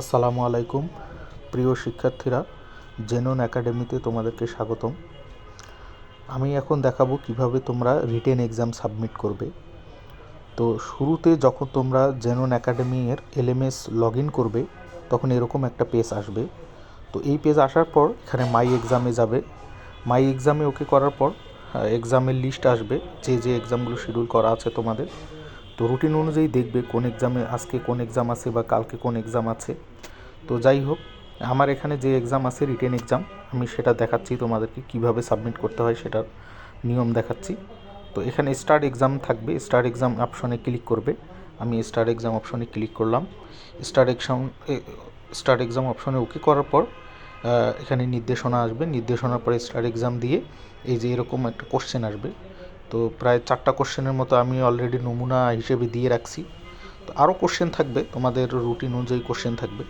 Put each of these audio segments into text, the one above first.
আসসালামু আলাইকুম, প্রিয় শিক্ষার্থীরা জেনন একাডেমিতে তোমাদেরকে স্বাগতম। আমি এখন দেখাবো কীভাবে তোমরা রিটেন এক্সাম সাবমিট করবে। তো শুরুতে যখন তোমরা জেনন একাডেমির এলএমএস লগ ইন করবে, তখন এরকম একটা পেজ আসবে। তো এই পেজ আসার পর এখানে মাই এক্সামে যাবে। মাই এক্সামে ওকে করার পর এক্সামের লিস্ট আসবে। যে যে এক্সামগুলো শিডিউল করা আছে তোমাদের। তো রুটিন অনুযায়ী দেখবে কোন এক্সামে আজকে কোন এক্সাম আছে বা কালকে কোন এক্সাম আছে। তো যাই হোক, আমার এখানে যে এক্সাম আছে রিটেন এক্সাম আমি সেটা দেখাচ্ছি তোমাদেরকে কীভাবে সাবমিট করতে হয় সেটার নিয়ম দেখাচ্ছি। তো এখানে স্টার্ট এক্সাম থাকবে স্টার্ট এক্সাম অপশনে ক্লিক করবে। আমি স্টার্ট এক্সাম অপশনে ক্লিক করলাম। স্টার্ট এক্সাম স্টার্ট এক্সাম অপশনে ওকে করার পর এখানে নির্দেশনা আসবে। নির্দেশনার পরে স্টার্ট এক্সাম দিয়ে এই যে এরকম একটা কোশ্চেন আসবে। তো প্রায় চারটা কোশ্চেনের মতো আমি অলরেডি নমুনা হিসেবে দিয়ে রাখছি। তো আরও কোশ্চেন থাকবে, তোমাদের রুটিন অনুযায়ী কোশ্চেন থাকবে।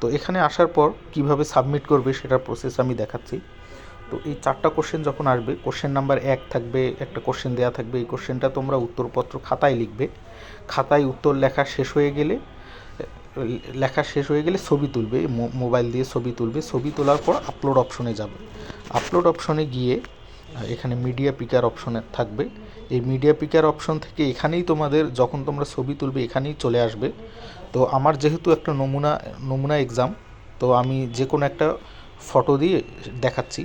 তো এখানে আসার পর কীভাবে সাবমিট করবে সেটার প্রসেস আমি দেখাচ্ছি। তো এই চারটা কোশ্চেন যখন আসবে, কোশ্চেন নাম্বার এক থাকবে, একটা কোশ্চেন দেওয়া থাকবে, এই কোশ্চেনটা তোমরা উত্তরপত্র খাতায় লিখবে। খাতায় উত্তর লেখা শেষ হয়ে গেলে, লেখা শেষ হয়ে গেলে ছবি তুলবে মোবাইল দিয়ে ছবি তুলবে। ছবি তোলার পর আপলোড অপশনে যাবে। আপলোড অপশনে গিয়ে এখানে মিডিয়া পিকার অপশনে থাকবে। এই মিডিয়া পিকার অপশন থেকে এখানেই তোমাদের যখন তোমরা ছবি তুলবে, এখানেই চলে আসবে। তো আমার যেহেতু একটা নমুনা নমুনা এক্সাম তো আমি যে কোনো একটা ফটো দিয়ে দেখাচ্ছি।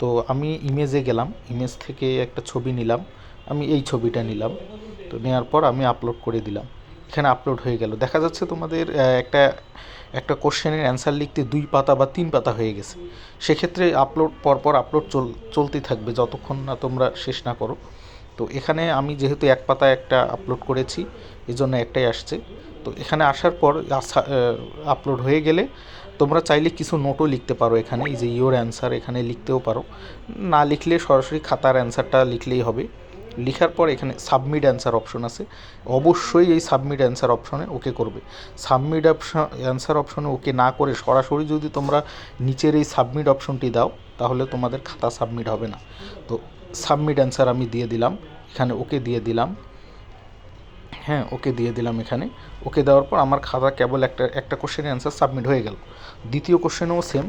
তো আমি ইমেজে গেলাম ইমেজ থেকে একটা ছবি নিলাম, আমি এই ছবিটা নিলাম। তো নেওয়ার পর আমি আপলোড করে দিলাম। এখানে আপলোড হয়ে গেল। দেখা যাচ্ছে তোমাদের একটা একটা কোশ্চেনের অ্যান্সার লিখতে দুই পাতা বা তিন পাতা হয়ে গেছে। সেক্ষেত্রে আপলোড পরপর আপলোড চল, চলতেই থাকবে, যতক্ষণ না তোমরা শেষ না করো। তো এখানে আমি যেহেতু এক পাতা একটা আপলোড করেছি এই জন্য একটাই আসছে। তো এখানে আসার পর আপলোড হয়ে গেলে তোমরা চাইলে কিছু নোটও লিখতে পারো এখানে, এই যে ইয়োর অ্যান্সার এখানে লিখতেও পারো। না লিখলে সরাসরি খাতার অ্যান্সারটা লিখলেই হবে। লেখার পর এখানে সাবমিট অ্যান্সার অপশন আছে। অবশ্যই এই সাবমিট অ্যান্সার অপশনে ওকে করবে। সাবমিট অপশন অ্যান্সার অপশনে ওকে না করে সরাসরি যদি তোমরা নিচের এই সাবমিট অপশনটি দাও, তাহলে তোমাদের খাতা সাবমিট হবে না। তো সাবমিট অ্যান্সার আমি দিয়ে দিলাম। এখানে ওকে দিয়ে দিলাম। হ্যাঁ ওকে দিয়ে দিলাম এখানে। ওকে দেওয়ার পর আমার খাতা কেবল একটা একটা কোশ্চেনের অ্যান্সার সাবমিট হয়ে গেল। দ্বিতীয় কোশ্চেনেও সেম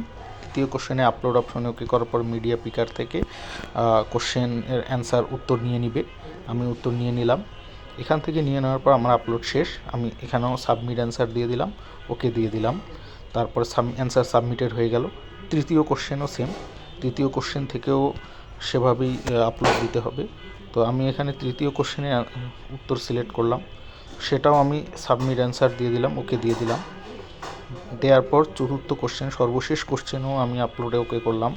দ্বিতীয় কোশ্চেনে আপলোড অপশনে ওকে করার পর মিডিয়া পিকার থেকে কোশ্চেনের অ্যান্সার উত্তর নিয়ে নিবে। আমি উত্তর নিয়ে নিলাম। এখান থেকে নিয়ে নেওয়ার পর আমার আপলোড শেষ। আমি এখানেও সাবমিট অ্যান্সার দিয়ে দিলাম। ওকে দিয়ে দিলাম। তারপর সাব অ্যান্সার সাবমিটেড হয়ে গেল। তৃতীয় কোশ্চেনও সেম তৃতীয় কোশ্চেন থেকেও সেভাবেই আপলোড দিতে হবে। তো আমি এখানে তৃতীয় কোশ্চেনে উত্তর সিলেক্ট করলাম। সেটাও আমি সাবমিট অ্যান্সার দিয়ে দিলাম। ওকে দিয়ে দিলাম। দেওয়ার পর চতুর্থ কোশ্চেন সর্বশেষ কোশ্চেনও আমি আপলোডে ওকে করলাম।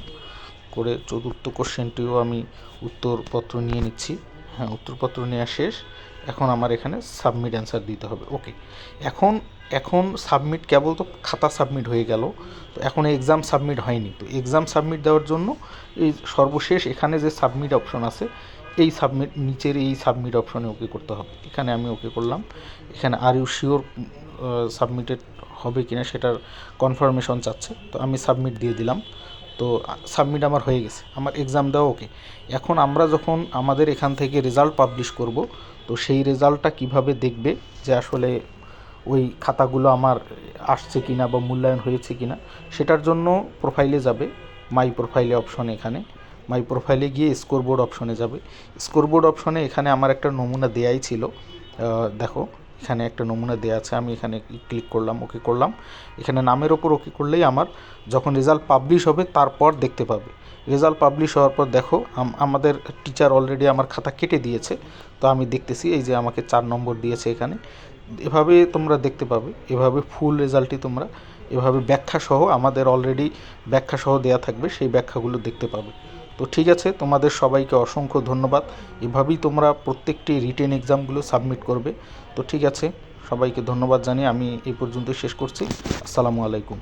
করে চতুর্থ কোশ্চেনটিও আমি উত্তরপত্র নিয়ে নিচ্ছি। হ্যাঁ উত্তরপত্র নেওয়া শেষ। এখন আমার এখানে সাবমিট অ্যান্সার দিতে হবে। ওকে এখন এখন সাবমিট কেবল তো খাতা সাবমিট হয়ে গেল। তো এখন এক্সাম সাবমিট হয়নি। তো এক্সাম সাবমিট দেওয়ার জন্য এই সর্বশেষ এখানে যে সাবমিট অপশন আছে, এই সাবমিট নিচের এই সাবমিট অপশনে ওকে করতে হবে। এখানে আমি ওকে করলাম। এখানে আর ইউ শিওর সাবমিটেড হবে কি না সেটার কনফার্মেশন চাচ্ছে। তো আমি সাবমিট দিয়ে দিলাম। তো সাবমিট আমার হয়ে গেছে। আমার এক্সাম দেওয়া ওকে এখন আমরা যখন আমাদের এখান থেকে রেজাল্ট পাবলিশ করব, তো সেই রেজাল্টটা কীভাবে দেখবে যে আসলে ওই খাতাগুলো আমার আসছে কি না বা মূল্যায়ন হয়েছে কি না সেটার জন্য প্রোফাইলে যাবে। মাই প্রোফাইলে অপশন এখানে। মাই প্রোফাইলে গিয়ে স্কোরবোর্ড অপশনে যাবে। স্কোরবোর্ড অপশনে এখানে আমার একটা নমুনা দেয়াই ছিল। দেখো এখানে একটা নমুনা দেওয়া আছে, আমি এখানে ক্লিক করলাম ওকে করলাম। এখানে নামের ওপর ওকে করলেই আমার যখন রেজাল্ট পাবলিশ হবে, তারপর দেখতে পাবে। রেজাল্ট পাবলিশ হওয়ার পর দেখো আমাদের টিচার অলরেডি আমার খাতা কেটে দিয়েছে, তো আমি দেখতেছি এই যে আমাকে চার নম্বর দিয়েছে এখানে। এভাবে তোমরা দেখতে পাবে, এভাবে ফুল রেজাল্টটি তোমরা, এভাবে ব্যাখ্যাসহ আমাদের অলরেডি ব্যাখ্যা সহ দেওয়া থাকবে, সেই ব্যাখ্যাগুলো দেখতে পাবে। তো ঠিক আছে, তোমাদের সবাইকে অসংখ্য ধন্যবাদ। এভাবেই তোমরা প্রত্যেকটি রিটেন এক্সামগুলো সাবমিট করবে। তো ঠিক আছে, সবাইকে ধন্যবাদ জানিয়ে আমি এই পর্যন্ত শেষ করছি। আসসালামু আলাইকুম।